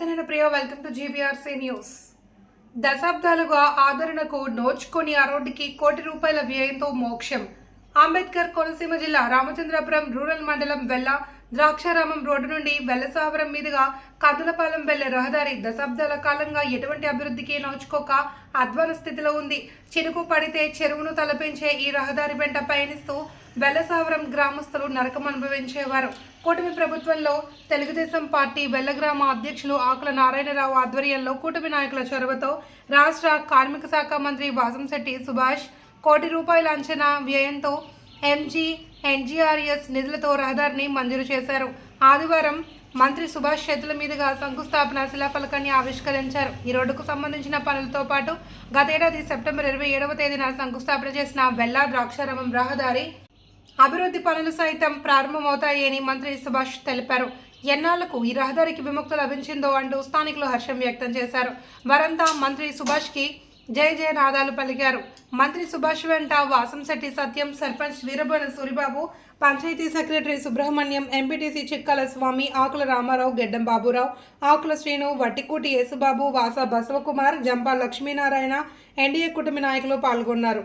Priya welcome to GBRC news దశాబ్దాలుగా ఆదరణకు నోచుకొని ఆ రోడ్డుకి కోటి రూపాయల వ్యయంతో మోక్షం. అంబేద్కర్ కోనసీమ జిల్లా రామచంద్రపురం రూరల్ మండలం వెల్ల ద్రాక్షారామం రోడ్డు నుండి వెల్లసావరం మీదుగా కదులపాలెం వెళ్ళే రహదారి దశాబ్దాల కాలంగా ఎటువంటి అభివృద్ధికి నోచుకోక అధ్వాన స్థితిలో ఉంది. చినుకు పడితే చెరువును తలపించే ఈ రహదారి వెంట పయనిస్తూ వెల్లసావరం గ్రామస్తులు నరకం అనుభవించేవారు. కూటమి ప్రభుత్వంలో తెలుగుదేశం పార్టీ వెల్లగ్రామ అధ్యక్షులు ఆకుల నారాయణరావు ఆధ్వర్యంలో కూటమి నాయకుల చొరవతో రాష్ట్ర కార్మిక శాఖ మంత్రి వాసంశెట్టి సుభాష్ కోటి రూపాయల అంచనా వ్యయంతో ఎంజీ ఎన్జీఆర్ఎస్ నిధులతో రహదారిని మంజూరు చేశారు. ఆదివారం మంత్రి సుభాష్ చేతుల మీదుగా శంకుస్థాపన శిలాఫలకాన్ని ఆవిష్కరించారు. ఈ రోడ్డుకు సంబంధించిన పనులతో పాటు గతేడాది సెప్టెంబర్ ఇరవై ఏడవ తేదీన శంకుస్థాపన చేసిన వెల్లా ద్రాక్షారామం రహదారి అభివృద్ధి పనులు సైతం ప్రారంభమవుతాయని మంత్రి సుభాష్ తెలిపారు. ఎన్నాళ్ళకు ఈ రహదారికి విముక్తి లభించిందో అంటూ స్థానికులు హర్షం వ్యక్తం చేశారు. వారంతా మంత్రి సుభాష్కి జయ జయ నాదాలు పలికారు. మంత్రి సుభాష్ వెంట వాసంశెట్టి సత్యం సర్పంచ్ వీరబోన సూరిబాబు పంచాయతీ సెక్రటరీ సుబ్రహ్మణ్యం ఎంపీటీసీ చిక్కల స్వామి ఆకుల రామారావు గెడ్డం బాబురావు ఆకుల శ్రీను వట్టికూటి యేసుబాబు వాస బసవకుమార్ జంపా లక్ష్మీనారాయణ ఎన్డీఏ కుటుంబ నాయకులు పాల్గొన్నారు.